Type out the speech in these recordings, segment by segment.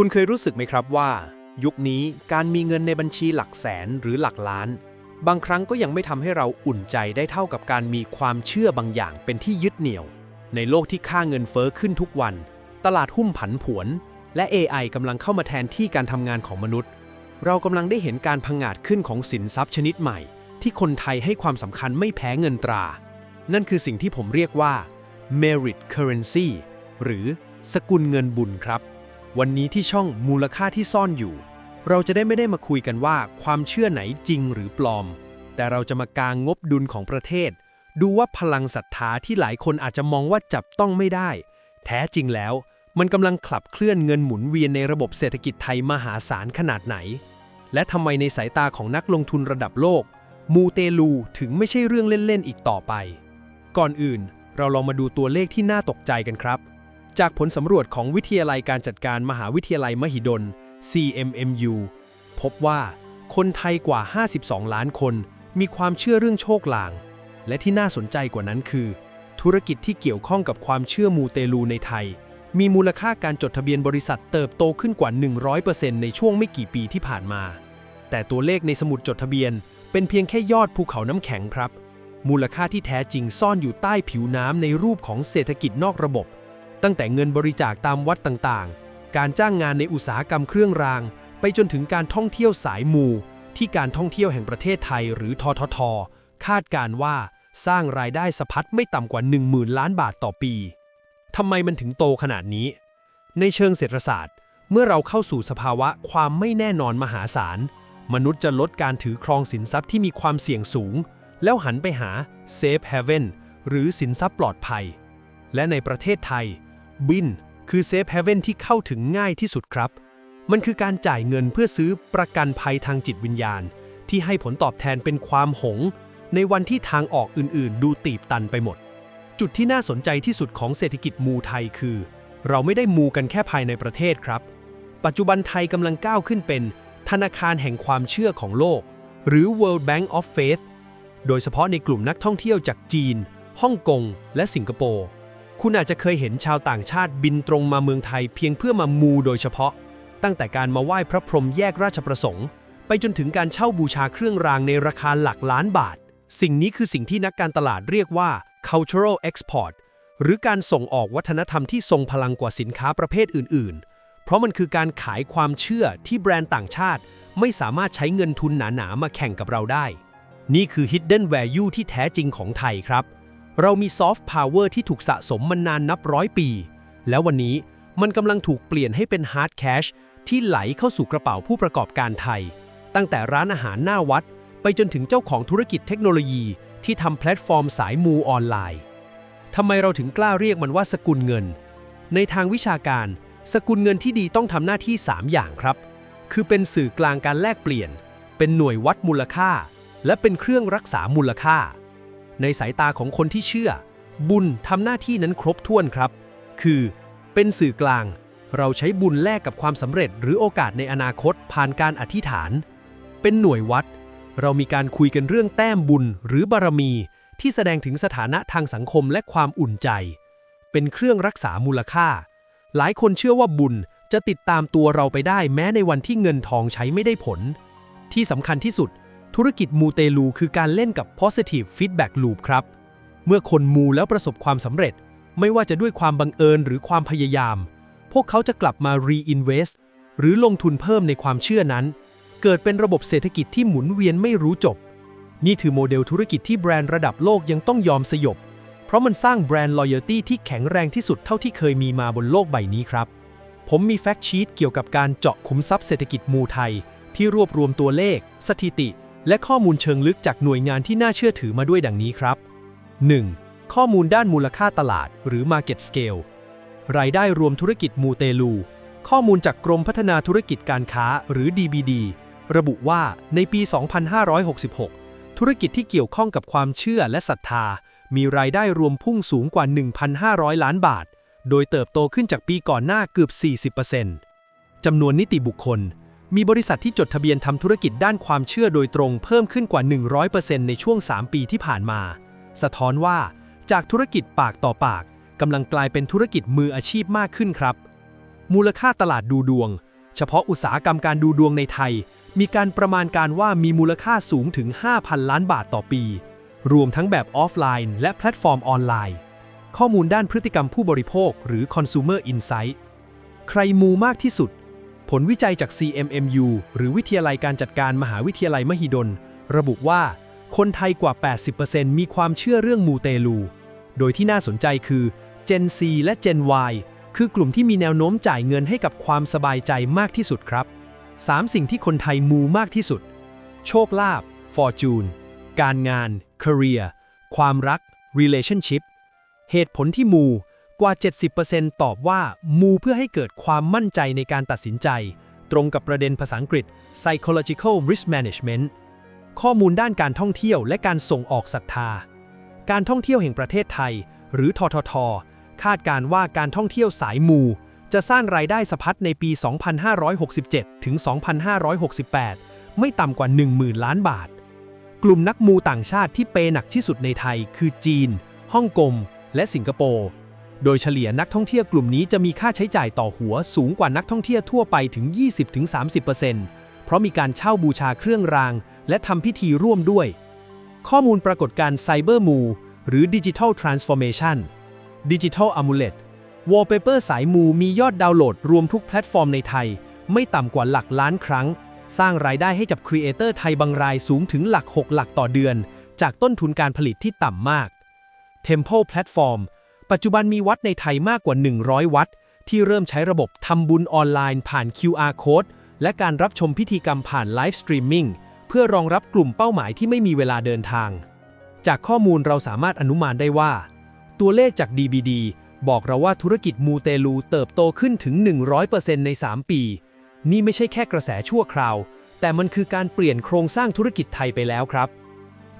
คุณเคยรู้สึกไหมครับว่า ยุคนี้การมีเงินในบัญชีหลักแสนหรือหลักล้าน บางครั้งก็ยังไม่ทำให้เราอุ่นใจได้เท่ากับการมีความเชื่อบางอย่างเป็นที่ยึดเหนี่ยว ในโลกที่ค่าเงินเฟ้อขึ้นทุกวัน ตลาดหุ้นผันผวน และ AI กำลังเข้ามาแทนที่การทำงานของมนุษย์ เรากำลังได้เห็นการพังงาดขึ้นของสินทรัพย์ชนิดใหม่ ที่คนไทยให้ความสำคัญไม่แพ้เงินตรา นั่นคือสิ่งที่ผมเรียกว่า merit currency หรือสกุลเงินบุญครับ วันนี้ที่ช่องมูลค่าที่ซ่อนอยู่ เราจะได้ไม่ได้มาคุยกันว่าความเชื่อไหนจริงหรือปลอม แต่เราจะมากางงบดุลของประเทศ ดูว่าพลังศรัทธาที่หลายคนอาจจะมองว่าจับต้องไม่ได้ แท้จริงแล้ว มันกำลังขับเคลื่อนเงินหมุนเวียนในระบบเศรษฐกิจไทยมหาศาลขนาดไหน และทำไมในสายตาของนักลงทุนระดับโลก มูเตลูถึงไม่ใช่เรื่องเล่นๆอีกต่อไป ก่อนอื่นเราลองมาดูตัวเลขที่น่าตกใจกันครับ จากผลสำรวจของวิทยาลัยการจัดการมหาวิทยาลัยมหิดล CMMU พบว่าคนไทยกว่า 52 ล้านคน มีความเชื่อเรื่องโชคลาง และที่น่าสนใจกว่านั้นคือ ธุรกิจที่เกี่ยวข้องกับความเชื่อมูเตลูในไทย มีมูลค่าการจดทะเบียนบริษัทเติบโตขึ้นกว่า 100%ในช่วงไม่กี่ปีที่ผ่านมา แต่ตัวเลขในสมุดจดทะเบียน เป็นเพียงแค่ยอดภูเขาน้ำแข็งครับ มูลค่าที่แท้จริงซ่อนอยู่ใต้ผิวน้ำในรูปของเศรษฐกิจนอกระบบ ตั้งแต่เงินบริจาคตามวัดต่างๆ การจ้างงานในอุตสาหกรรมเครื่องราง ไปจนถึงการท่องเที่ยวสายมู ที่การท่องเที่ยวแห่งประเทศไทยหรือททท คาดการว่าสร้างรายได้สะพัดไม่ต่ำกว่า 10,000 ล้านบาทต่อปี ทำไมมันถึงโตขนาดนี้ ในเชิงเศรษฐศาสตร์ เมื่อเราเข้าสู่สภาวะความไม่แน่นอนมหาศาล มนุษย์จะลดการถือครองสินทรัพย์ที่มีความเสี่ยงสูง แล้วหันไปหา Safe Haven หรือสินทรัพย์ปลอดภัย และในประเทศไทย บิน คือ Safe Haven ที่เข้าถึงง่ายที่สุดครับ มันคือการจ่ายเงินเพื่อซื้อประกันภัยทางจิตวิญญาณ ที่ให้ผลตอบแทนเป็นความหง ในวันที่ทางออกอื่นๆ ดูตีบตันไปหมด จุดที่น่าสนใจที่สุดของเศรษฐกิจมูไทยคือ เราไม่ได้มูกันแค่ภายในประเทศครับ ปัจจุบันไทยกำลังก้าวขึ้นเป็น ธนาคารแห่งความเชื่อของโลก หรือ World Bank of Faith โดยเฉพาะในกลุ่มนักท่องเที่ยวจากจีนฮ่องกงและสิงคโปร์ คุณอาจจะเคยเห็นชาวต่างชาติบินตรงมาเมืองไทยเพียงเพื่อมามูโดยเฉพาะ ตั้งแต่การมาไหว้พระพรหมแยกราชประสงค์ ไปจนถึงการเช่าบูชาเครื่องรางในราคาหลักล้านบาท สิ่งนี้คือสิ่งที่นักการตลาดเรียกว่า cultural export หรือการส่งออกวัฒนธรรมที่ทรงพลังกว่าสินค้าประเภทอื่น ๆ เพราะมันคือการขายความเชื่อที่แบรนด์ต่างชาติ ไม่สามารถใช้เงินทุนหนาๆมาแข่งกับเราได้ นี่คือ hidden value ที่แท้จริงของไทยครับ เรามี soft power ที่ถูกสะสมมานานนับร้อยปี แล้ววันนี้มันกำลังถูกเปลี่ยนให้เป็น hard cash ที่ไหลเข้าสู่กระเป๋าผู้ประกอบการไทย ตั้งแต่ร้านอาหารหน้าวัด ไปจนถึงเจ้าของธุรกิจเทคโนโลยีที่ทำแพลตฟอร์มสายมูออนไลน์ทำไมเราถึงกล้าเรียกมันว่าสกุลเงิน ในทางวิชาการ สกุลเงินที่ดีต้องทำหน้าที่ 3 อย่างครับ คือเป็นสื่อกลางการแลกเปลี่ยน เป็นหน่วยวัดมูลค่า และเป็นเครื่องรักษามูลค่า ในสายตาของคนที่เชื่อ บุญทำหน้าที่นั้นครบถ้วนครับ คือ เป็นสื่อกลาง เราใช้บุญแลกกับความสำเร็จ หรือโอกาสในอนาคตผ่านการอธิษฐาน เป็นหน่วยวัด เรามีการคุยกันเรื่องแต้มบุญหรือบารมี ที่แสดงถึงสถานะทางสังคมและความอุ่นใจ เป็นเครื่องรักษามูลค่า หลายคนเชื่อว่าบุญจะติดตามตัวเราไปได้แม้ในวันที่เงินทองใช้ไม่ได้ผล ที่สำคัญที่สุด ธุรกิจมูเตลูคือการเล่นกับ positive feedback loop ครับ เมื่อคนมูแล้วประสบความสำเร็จ ไม่ว่าจะด้วยความบังเอิญหรือความพยายาม พวกเขาจะกลับมา reinvest หรือลงทุนเพิ่มในความเชื่อนั้น เกิดเป็นระบบเศรษฐกิจที่หมุนเวียนไม่รู้จบ นี่คือโมเดลธุรกิจที่แบรนด์ระดับโลกยังต้องยอมสยบ เพราะมันสร้างแบรนด์ loyalty ที่แข็งแรงที่สุดเท่าที่เคยมีมาบนโลกใบนี้ครับ ผมมีแฟกชีตเกี่ยวกับการเจาะขุมทรัพย์เศรษฐกิจมูไทย ที่รวบรวมตัวเลข สถิติ และข้อมูลเชิงลึกจากหน่วยงานที่น่าเชื่อถือมาด้วยดังนี้ครับ 1. ข้อมูลด้านมูลค่าตลาด หรือ Market Scale รายได้รวมธุรกิจมูเตลู ข้อมูลจากกรมพัฒนาธุรกิจการค้าหรือ DBD ระบุว่าในปี 2566 ธุรกิจที่เกี่ยวข้องกับความเชื่อและศรัทธา มีรายได้รวมพุ่งสูงกว่า 1,500 ล้านบาท โดยเติบโตขึ้นจากปีก่อนหน้าเกือบ 40%จำนวนนิติบุคคล มีบริษัทที่จดทะเบียนทำธุรกิจด้านความเชื่อโดยตรงเพิ่มขึ้นกว่า 100%ในช่วง 3 ปีที่ผ่านมา สะท้อนว่า จากธุรกิจปากต่อปากกำลังกลายเป็นธุรกิจมืออาชีพมากขึ้นครับ มูลค่าตลาดดูดวง เฉพาะอุตสาหกรรมการดูดวงในไทย มีการประมาณการว่ามีมูลค่าสูงถึง 5,000 ล้านบาทต่อปี รวมทั้งแบบออฟไลน์ และแพลตฟอร์มออนไลน์ ข้อมูลด้านพฤติกรรมผู้บริโภค หรือ consumer insight ใครมูมากที่สุด ผลวิจัยจาก CMMU หรือวิทยาลัยการจัดการมหาวิทยาลัยมหิดล ระบุว่า คนไทยกว่า 80%มีความเชื่อเรื่องมูเตลู โดยที่น่าสนใจคือ Gen C และ Gen Y คือกลุ่มที่มีแนวโน้มจ่ายเงินให้กับความสบายใจมากที่สุดครับ 3 สิ่งที่คนไทยมูมากที่สุด โชคลาภ fortune การงาน career ความรัก relationship เหตุผลที่มู กว่า 70%ตอบว่ามูเพื่อให้เกิดความมั่นใจในการตัดสินใจ ตรงกับประเด็นภาษาอังกฤษ psychological risk management ข้อมูลด้านการท่องเที่ยวและการส่งออกศรัทธา การท่องเที่ยวแห่งประเทศไทย หรือททท คาดการว่าการท่องเที่ยวสายมู จะสร้างรายได้สะพัดในปี 2567 ถึง 2568 ไม่ต่ำกว่า 10,000 ล้านบาท กลุ่มนักมูต่างชาติที่เปยหนักที่สุดในไทย คือจีน ฮ่องกง และสิงคโปร์ โดยเฉลี่ยนักท่องเที่ยวกลุ่มนี้จะมีค่าใช้จ่ายต่อหัวสูงกว่านักท่องเที่ยวทั่วไปถึง 20-30%เพราะมีการเช่าบูชาเครื่องราง และทำพิธีร่วมด้วย ข้อมูลปรากฏการไซเบอร์มูหรือ Digital Transformation Digital Amulet Wallpaper สายมูมียอดดาวน์โหลดรวมทุกแพลตฟอร์มในไทย ไม่ต่ำกว่าหลักล้านครั้ง สร้างรายได้ให้กับครีเอเตอร์ไทยบางรายสูงถึงหลัก 6 หลักต่อเดือน จากต้นทุนการผลิตที่ต่ำมาก Temple Platform ปัจจุบันมีวัดในไทยมากกว่า 100 วัด ที่เริ่มใช้ระบบทำบุญออนไลน์ผ่าน QR Code และการรับชมพิธีกรรมผ่านไลฟ์สตรีมมิ่งเพื่อรองรับกลุ่มเป้าหมายที่ไม่มีเวลาเดินทาง จากข้อมูลเราสามารถอนุมานได้ว่า ตัวเลขจาก DBD บอกเราว่าธุรกิจมูเตลูเติบโตขึ้นถึง 100%ใน 3 ปี นี่ไม่ใช่แค่กระแสชั่วคราว แต่มันคือการเปลี่ยนโครงสร้างธุรกิจไทยไปแล้วครับ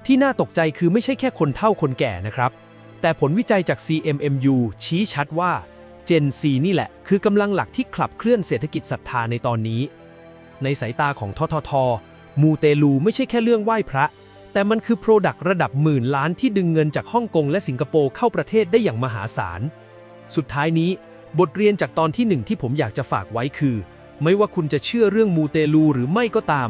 ที่น่าตกใจคือไม่ใช่แค่คนเฒ่าคนแก่นะครับ แต่ผลวิจัยจาก CMMU ชี้ชัดว่า Gen Z นี่แหละ คือกำลังหลักที่ขับเคลื่อนเศรษฐกิจศรัทธาในตอนนี้ ในสายตาของททท มูเตลูไม่ใช่แค่เรื่องไหว้พระ แต่มันคือโปรดักต์ระดับหมื่นล้านที่ดึงเงินจากฮ่องกงและสิงคโปร์เข้าประเทศได้อย่างมหาศาล สุดท้ายนี้ บทเรียนจากตอนที่หนึ่งที่ผมอยากจะฝากไว้คือ ไม่ว่าคุณจะเชื่อเรื่องมูเตลูหรือไม่ก็ตาม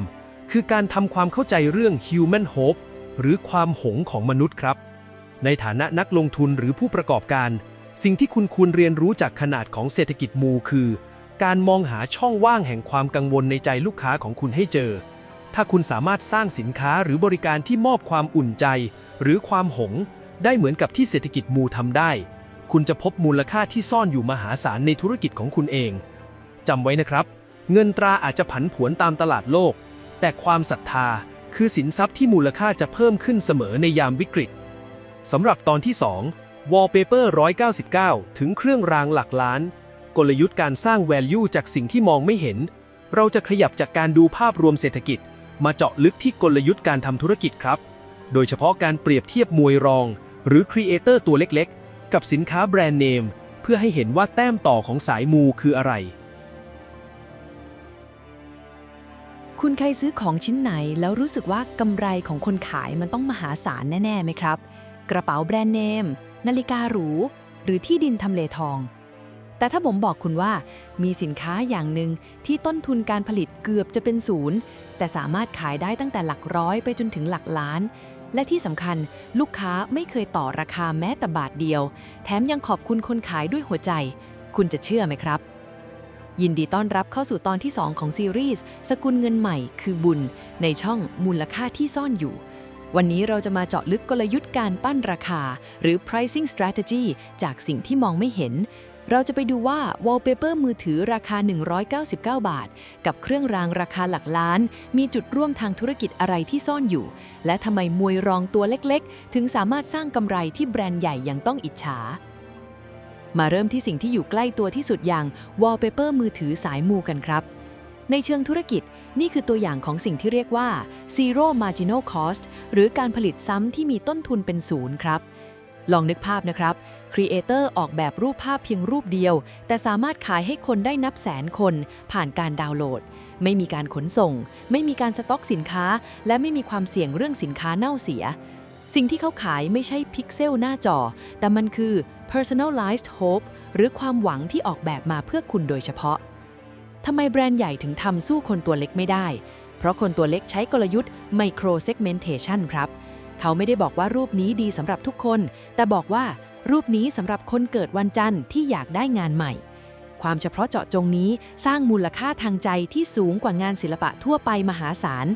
คือการทำความเข้าใจเรื่อง human hope หรือความหงของมนุษย์ครับ ในฐานะนักลงทุนหรือผู้ประกอบการ สิ่งที่คุณควรเรียนรู้จากขนาดของเศรษฐกิจมูคือ การมองหาช่องว่างแห่งความกังวลในใจลูกค้าของคุณให้เจอ ถ้าคุณสามารถสร้างสินค้าหรือบริการที่มอบความอุ่นใจ หรือความหง ได้เหมือนกับที่เศรษฐกิจมูทำได้ คุณจะพบมูลค่าที่ซ่อนอยู่มหาศาลในธุรกิจของคุณเองจำไว้นะครับ เงินตราอาจจะผันผวนตามตลาดโลก แต่ความศรัทธาคือสินทรัพย์ที่มูลค่าจะเพิ่มขึ้นเสมอในยามวิกฤต สำหรับตอนที่ 2 Wallpaper 199 ถึงเครื่องรางหลักล้าน กลยุทธ์การสร้าง value จากสิ่งที่มองไม่เห็น เราจะขยับจากการดูภาพรวมเศรษฐกิจ มาเจาะลึกที่กลยุทธ์การทำธุรกิจครับ โดยเฉพาะการเปรียบเทียบมวยรอง หรือครีเอเตอร์ตัวเล็กๆ กับสินค้าแบรนด์เนม เพื่อให้เห็นว่าแต้มต่อของสายมูคืออะไร คุณเคยซื้อของชิ้นไหนแล้วรู้สึกว่ากำไรของคนขายมันต้องมหาศาลแน่ๆไหมครับ กระเป๋าแบรนด์เนม นาฬิกาหรู หรือที่ดินทำเลทอง แต่ถ้าผมบอกคุณว่า มีสินค้าอย่างหนึ่งที่ต้นทุนการผลิตเกือบจะเป็นศูนย์ แต่สามารถขายได้ตั้งแต่หลักร้อยไปจนถึงหลักล้าน และที่สำคัญลูกค้าไม่เคยต่อราคาแม้แต่บาทเดียว แถมยังขอบคุณคนขายด้วยหัวใจ คุณจะเชื่อไหมครับยินดีต้อนรับเข้าสู่ตอนที่ 2 ของซีรีส์ สกุลเงินใหม่คือบุญ ในช่องมูลค่าที่ซ่อนอยู่ วันนี้เราจะมาเจาะลึกกลยุทธ์การปั้นราคา หรือ pricing strategy จากสิ่งที่มองไม่เห็น เราจะไปดูว่า wallpaper มือถือราคา 199 บาท กับเครื่องรางราคาหลักล้าน มีจุดร่วมทางธุรกิจอะไรที่ซ่อนอยู่ และทำไมมวยรองตัวเล็กๆ ถึงสามารถสร้างกำไรที่แบรนด์ใหญ่ยังต้องอิจฉามาเริ่มที่สิ่งที่อยู่ใกล้ตัวที่สุดอย่าง wallpaper มือถือสายมูกันครับ ในเชิงธุรกิจนี่คือตัวอย่างของสิ่งที่เรียกว่า zero marginal cost หรือการผลิตซ้ำที่มีต้นทุนเป็นศูนย์ครับ ลองนึกภาพนะครับครีเอเตอร์ออกแบบรูปภาพเพียงรูปเดียว แต่สามารถขายให้คนได้นับแสนคน ผ่านการดาวน์โหลด ไม่มีการขนส่ง ไม่มีการสต็อกสินค้า และไม่มีความเสี่ยงเรื่องสินค้าเน่าเสีย สิ่งที่เขาขายไม่ใช่พิกเซลหน้าจอ แต่มันคือ personalized hope หรือความหวังที่ออกแบบมาเพื่อคุณโดยเฉพาะ ทำไมแบรนด์ใหญ่ถึงทำสู้คนตัวเล็กไม่ได้ เพราะคนตัวเล็กใช้กลยุทธ์ micro segmentation ครับ เขาไม่ได้บอกว่ารูปนี้ดีสำหรับทุกคน แต่บอกว่ารูปนี้สำหรับคนเกิดวันจันทร์ที่อยากได้งานใหม่ ความเฉพาะเจาะจงนี้สร้างมูลค่าทางใจที่สูงกว่างานศิลปะทั่วไปมหาศาล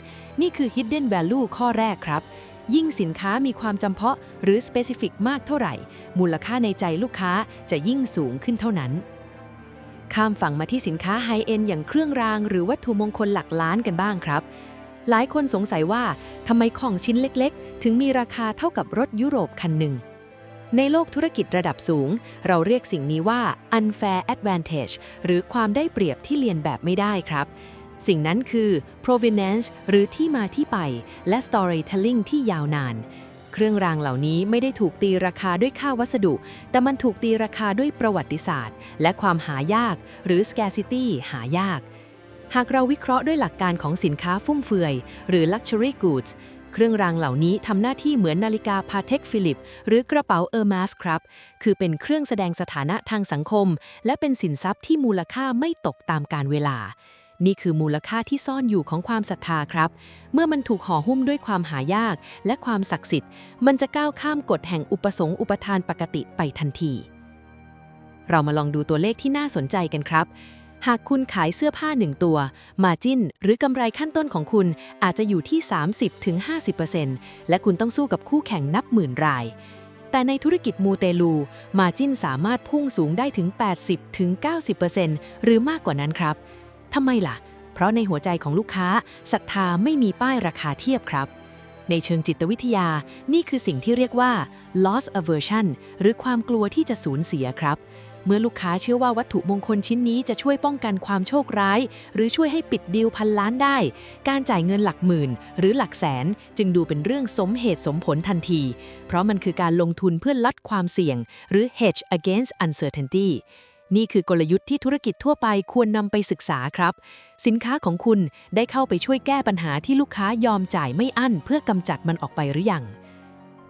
นี่คือ hidden value ข้อแรกครับ ยิ่งสินค้ามีความจำเพาะหรือ specific มากเท่าไหร่ มูลค่าในใจลูกค้าจะยิ่งสูงขึ้นเท่านั้น ข้ามฝั่งมาที่สินค้าไฮเอ็นอย่างเครื่องราง หรือวัตถุมงคลหลักล้านกันบ้างครับ หลายคนสงสัยว่าทำไมของชิ้นเล็กๆ ถึงมีราคาเท่ากับรถยุโรปคันหนึ่ง ในโลกธุรกิจระดับสูง เราเรียกสิ่งนี้ว่า unfair advantage หรือความได้เปรียบที่เลียนแบบไม่ได้ครับ สิ่งนั้นคือ provenance หรือที่มาที่ไป และ storytelling ที่ยาวนาน เครื่องรางเหล่านี้ไม่ได้ถูกตีราคาด้วยค่าวัสดุ แต่มันถูกตีราคาด้วยประวัติศาสตร์ และความหายาก หรือ scarcity หายาก หากเราวิเคราะห์ด้วยหลักการของสินค้าฟุ่มเฟือย หรือ luxury goods เครื่องรางเหล่านี้ทำหน้าที่เหมือนนาฬิกาพาเทคฟิลิป หรือกระเป๋าเออร์มาสครับ คือเป็นเครื่องแสดงสถานะทางสังคม และเป็นสินทรัพย์ที่มูลค่าไม่ตกตามกาลเวลา นี่คือมูลค่าที่ซ่อนอยู่ของความศรัทธาครับ เมื่อมันถูกห่อหุ้มด้วยความหายากและความศักดิ์สิทธิ์ มันจะก้าวข้ามกฎแห่งอุปสงค์อุปทานปกติไปทันที เรามาลองดูตัวเลขที่น่าสนใจกันครับ หากคุณขายเสื้อผ้าหนึ่งตัว มาจิ้น หรือกำไรขั้นต้นของคุณอาจจะอยู่ที่ 30-50%และคุณต้องสู้กับคู่แข่งนับหมื่นรายแต่ในธุรกิจมูเตลู มาจิ้นสามารถพุ่งสูงได้ถึง 80-90%หรือมากกว่านั้นครับ ทำไมล่ะ เพราะในหัวใจของลูกค้าศรัทธาไม่มีป้ายราคาเทียบครับ ในเชิงจิตวิทยา นี่คือสิ่งที่เรียกว่า loss aversion หรือความกลัวที่จะสูญเสียครับ เมื่อลูกค้าเชื่อว่าวัตถุมงคลชิ้นนี้จะช่วยป้องกันความโชคร้าย หรือช่วยให้ปิดดีลพันล้านได้ การจ่ายเงินหลักหมื่น หรือหลักแสน จึงดูเป็นเรื่องสมเหตุสมผลทันที เพราะมันคือการลงทุนเพื่อลดความเสี่ยง หรือ hedge against uncertainty นี่คือกลยุทธ์ที่ธุรกิจทั่วไปควรนำไปศึกษาครับ สินค้าของคุณได้เข้าไปช่วยแก้ปัญหาที่ลูกค้ายอมจ่ายไม่อั้น เพื่อกำจัดมันออกไปหรือยัง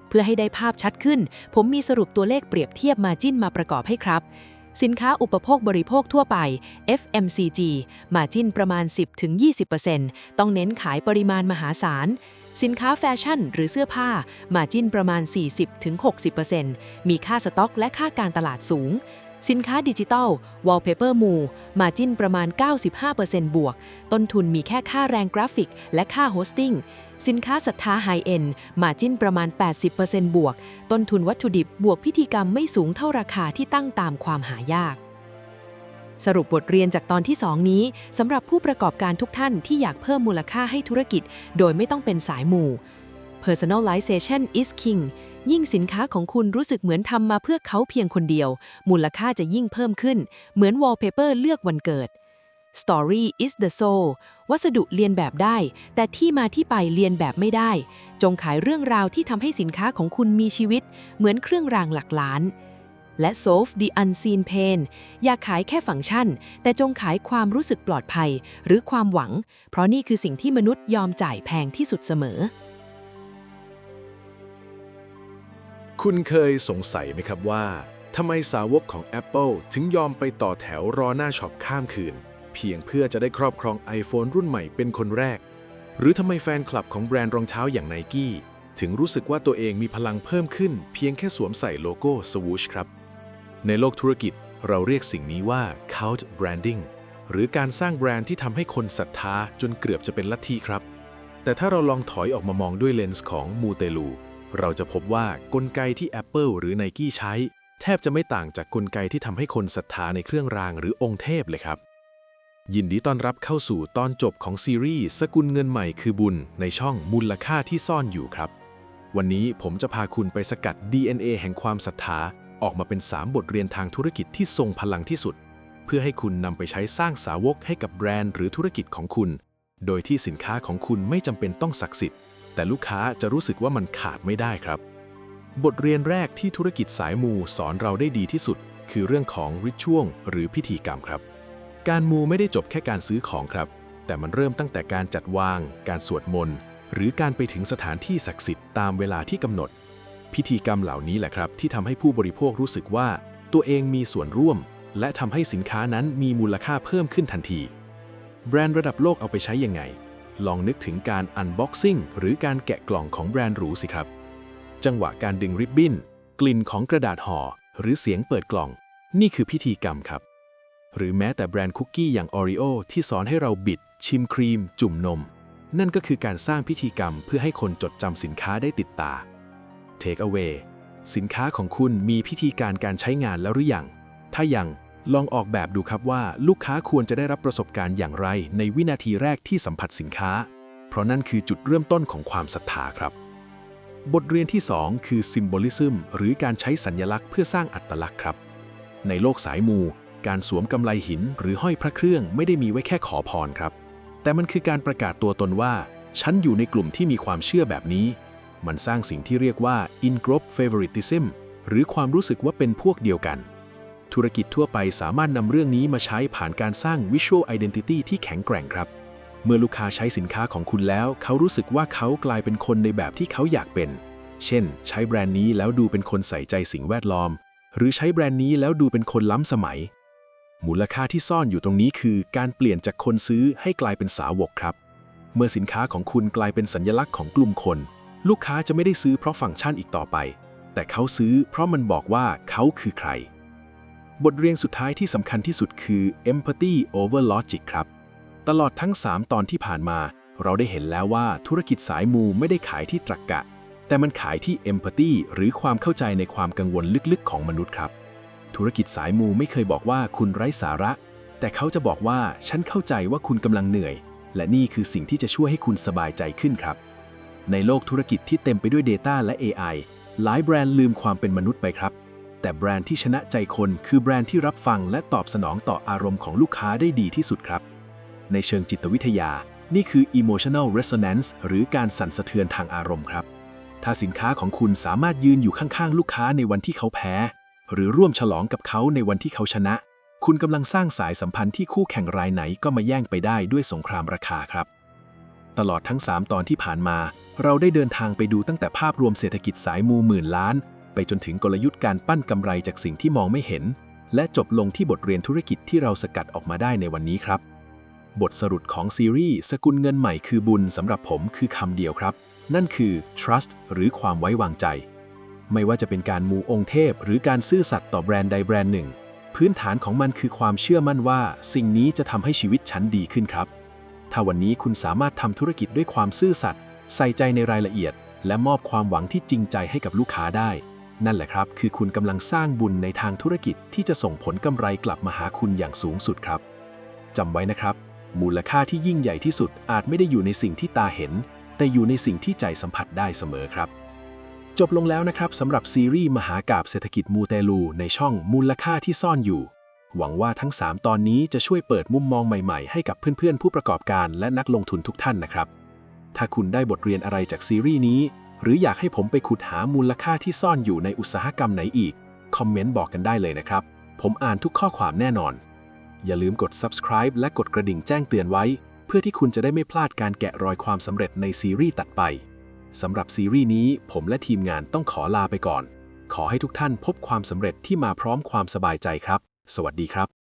เพื่อให้ได้ภาพชัดขึ้น ผมมีสรุปตัวเลขเปรียบเทียบมาจิ้นมาประกอบให้ครับ สินค้าอุปโภคบริโภคทั่วไป FMCG มาจิ้นประมาณ 10-20%ต้องเน้นขายปริมาณมหาศาลสินค้าแฟชั่นหรือเสื้อผ้า มาจิ้นประมาณ 40-60%มีค่าสต็อกและค่าการตลาดสูง สินค้าดิจิทัล Wallpaper มูมาจิ้นประมาณ 95%บวก ต้นทุนมีแค่ค่าแรงกราฟิก และค่าโฮสติ้ง สินค้าศรัทธาไฮเอ็นมาจิ้นประมาณ 80%บวก ต้นทุนวัตถุดิบบวกพิธีกรรมไม่สูงเท่าราคาที่ตั้งตามความหายาก สรุปบทเรียนจากตอนที่ 2 นี้สำหรับผู้ประกอบการทุกท่านที่อยากเพิ่มมูลค่าให้ธุรกิจ โดยไม่ต้องเป็นสายหมู่ Personalization is king ยิ่งสินค้าของคุณรู้สึกเหมือนทำมาเพื่อเขาเพียงคนเดียว มูลค่าจะยิ่งเพิ่มขึ้น เหมือน wallpaper เลือกวันเกิด Story is the soul วัสดุเรียนแบบได้ แต่ที่มาที่ไปเรียนแบบไม่ได้ จงขายเรื่องราวที่ทำให้สินค้าของคุณมีชีวิต เหมือนเครื่องรางหลักล้าน และ solve the unseen pain อย่าขายแค่ฟังก์ชัน แต่จงขายความรู้สึกปลอดภัย หรือความหวัง เพราะนี่คือสิ่งที่มนุษย์ยอมจ่ายแพงที่สุดเสมอ คุณเคยสงสัยไหมครับว่าทำไมสาวกของ Apple ถึงยอมไปต่อแถวรอหน้าช็อปข้ามคืน เพียงเพื่อจะได้ครอบครอง iPhone รุ่นใหม่เป็นคนแรก หรือทำไมแฟนคลับของแบรนด์รองเท้าอย่าง Nike ถึงรู้สึกว่าตัวเองมีพลังเพิ่มขึ้น เพียงแค่สวมใส่โลโก้ Swoosh ครับ ในโลกธุรกิจเราเรียกสิ่งนี้ว่า Cult Branding หรือการสร้างแบรนด์ที่ทำให้คนศรัทธาจนเกือบจะเป็นลัทธิครับ แต่ถ้าเราลองถอยออกมามองด้วยเลนส์ของมูเตลู เราจะพบว่ากลไกที่ Apple หรือ Nike ใช้ แทบจะไม่ต่างจากกลไกที่ทำให้คนศรัทธาในเครื่องรางหรือองค์เทพเลยครับ ยินดีต้อนรับเข้าสู่ตอนจบของซีรีส์สกุลเงินใหม่คือบุญ ในช่องมูลค่าที่ซ่อนอยู่ครับ วันนี้ผมจะพาคุณไปสกัด DNA แห่งความศรัทธา ออกมาเป็น 3 บทเรียนทางธุรกิจที่ทรงพลังที่สุด เพื่อให้คุณนำไปใช้สร้างสาวกให้กับแบรนด์หรือธุรกิจของคุณ โดยที่สินค้าของคุณไม่จำเป็นต้องศักดิ์สิทธิ์ แต่ลูกค้าจะรู้สึกว่ามันขาดไม่ได้ครับ บทเรียนแรกที่ธุรกิจสายมูสอนเราได้ดีที่สุด คือเรื่องของริชวลหรือพิธีกรรมครับ การมูไม่ได้จบแค่การซื้อของครับ แต่มันเริ่มตั้งแต่การจัดวาง การสวดมนต์หรือการไปถึงสถานที่ศักดิ์สิทธิ์ตามเวลาที่กำหนด พิธีกรรมเหล่านี้แหละครับ ที่ทำให้ผู้บริโภครู้สึกว่า ตัวเองมีส่วนร่วม และทำให้สินค้านั้นมีมูลค่าเพิ่มขึ้นทันที แบรนด์ระดับโลกเอาไปใช้ยังไง ลองนึกถึงการอันบ็อกซิ่งหรือการแกะกล่องของแบรนด์หรูสิครับ จังหวะการดึงริบบิ้น กลิ่นของกระดาษห่อ หรือเสียงเปิดกล่อง นี่คือพิธีกรรมครับ หรือแม้แต่แบรนด์คุกกี้อย่าง Oreo ที่สอนให้เราบิด ชิมครีม จุ่มนม นั่นก็คือการสร้างพิธีกรรมเพื่อให้คนจดจำสินค้าได้ติดตา Take away สินค้าของคุณมีพิธีการการใช้งานแล้วหรือยัง ถ้ายัง ลองออกแบบดูครับว่าลูกค้าควรจะได้รับประสบการณ์อย่างไร ในวินาทีแรกที่สัมผัสสินค้า เพราะนั่นคือจุดเริ่มต้นของความศรัทธาครับ บทเรียนที่ 2 คือ Symbolism หรือการใช้สัญญลักษณ์เพื่อสร้างอัตลักษณ์ครับ ในโลกสายมู การสวมกำไลหินหรือห้อยพระเครื่องไม่ได้มีไว้แค่ขอพรครับ แต่มันคือการประกาศตัวตนว่า ฉันอยู่ในกลุ่มที่มีความเชื่อแบบนี้ มันสร้างสิ่งที่เรียกว่า in-group favoritism หรือความรู้สึกว่าเป็นพวกเดียวกัน ธุรกิจทั่วไปสามารถนำเรื่องนี้มาใช้ผ่านการสร้าง visual identity ที่แข็งแกร่งครับ เมื่อลูกค้าใช้สินค้าของคุณแล้ว เขารู้สึกว่าเขากลายเป็นคนในแบบที่เขาอยากเป็น เช่น ใช้แบรนด์นี้แล้วดูเป็นคนใส่ใจสิ่งแวดล้อม หรือใช้แบรนด์นี้แล้วดูเป็นคนล้ำสมัย มูลค่าที่ซ่อนอยู่ตรงนี้คือ การเปลี่ยนจากคนซื้อให้กลายเป็นสาวกครับ เมื่อสินค้าของคุณกลายเป็นสัญลักษณ์ของกลุ่มคน ลูกค้าจะไม่ได้ซื้อเพราะฟังก์ชันอีกต่อไป แต่เขาซื้อเพราะมันบอกว่าเขาคือใคร บทเรียนสุดท้ายที่สำคัญที่สุดคือ empathy over logic ครับ ตลอดทั้ง 3 ตอนที่ผ่านมา เราได้เห็นแล้วว่าธุรกิจสายมูไม่ได้ขายที่ตรรกกะ แต่มันขายที่ empathy หรือความเข้าใจในความกังวลลึกๆ ของมนุษย์ครับ ธุรกิจสายมูไม่เคยบอกว่าคุณไร้สาระ แต่เขาจะบอกว่าฉันเข้าใจว่าคุณกำลังเหนื่อย และนี่คือสิ่งที่จะช่วยให้คุณสบายใจขึ้นครับ ในโลกธุรกิจที่เต็มไปด้วย Data และ AI หลายแบรนด์ลืมความเป็นมนุษย์ไปครับ แต่แบรนด์ที่ชนะใจคนคือแบรนด์ที่รับฟังและตอบสนองต่ออารมณ์ของลูกค้าได้ดีที่สุดครับ ในเชิงจิตวิทยา นี่คือ emotional resonance หรือการสั่นสะเทือนทางอารมณ์ครับ ถ้าสินค้าของคุณสามารถยืนอยู่ข้างๆ ลูกค้าในวันที่เขาแพ้ หรือร่วมฉลองกับเขาในวันที่เขาชนะ คุณกำลังสร้างสายสัมพันธ์ที่คู่แข่งรายไหนก็มาแย่งไปได้ด้วยสงครามราคาครับ ตลอดทั้ง 3 ตอนที่ผ่านมาเราได้เดินทางไปดูตั้งแต่ภาพรวมเศรษฐกิจสายมูหมื่นล้าน ไปจนถึงกลยุทธ์การปั้นกำไรจากสิ่งที่มองไม่เห็น และจบลงที่บทเรียนธุรกิจที่เราสกัดออกมาได้ในวันนี้ครับ บทสรุปของซีรีส์สกุลเงินใหม่คือบุญสำหรับผมคือคำเดียวครับ นั่นคือ trust หรือความไว้วางใจ ไม่ว่าจะเป็นการมูองค์เทพ หรือการซื่อสัตย์ต่อแบรนด์ใดแบรนด์หนึ่ง พื้นฐานของมันคือความเชื่อมั่นว่า สิ่งนี้จะทำให้ชีวิตฉันดีขึ้นครับ ถ้าวันนี้คุณสามารถทำธุรกิจด้วยความซื่อสัตย์ใส่ใจในรายละเอียด และมอบความหวังที่จริงใจให้กับลูกค้าได้ นั่นแหละครับ คือคุณกำลังสร้างบุญในทางธุรกิจที่จะส่งผลกำไรกลับมาหาคุณอย่างสูงสุดครับจำไว้นะครับ มูลค่าที่ยิ่งใหญ่ที่สุดอาจไม่ได้อยู่ในสิ่งที่ตาเห็น แต่อยู่ในสิ่งที่ใจสัมผัสได้เสมอครับ จบลงแล้วนะครับสำหรับซีรีส์มหากาบเศรษฐกิจมูเตลูในช่องมูลค่าที่ซ่อนอยู่ หวังว่าทั้ง 3 ตอนนี้จะช่วยเปิดมุมมองใหม่ๆ ให้กับเพื่อนๆ ผู้ประกอบการและนักลงทุนทุกท่านนะครับ ถ้าคุณได้บทเรียนอะไรจากซีรีส์นี้ หรืออยากให้ผมไปขุดหามูลค่าที่ซ่อนอยู่ในอุตสาหกรรมไหนอีก คอมเมนต์บอกกันได้เลยนะครับ ผมอ่านทุกข้อความแน่นอน อย่าลืมกด subscribe และกดกระดิ่งแจ้งเตือนไว้ เพื่อที่คุณจะได้ไม่พลาดการแกะรอยความสำเร็จในซีรีส์ตัดไปสำหรับซีรีส์นี้ผมและทีมงานต้องขอลาไปก่อน ขอให้ทุกท่านพบความสำเร็จที่มาพร้อมความสบายใจครับ สวัสดีครับ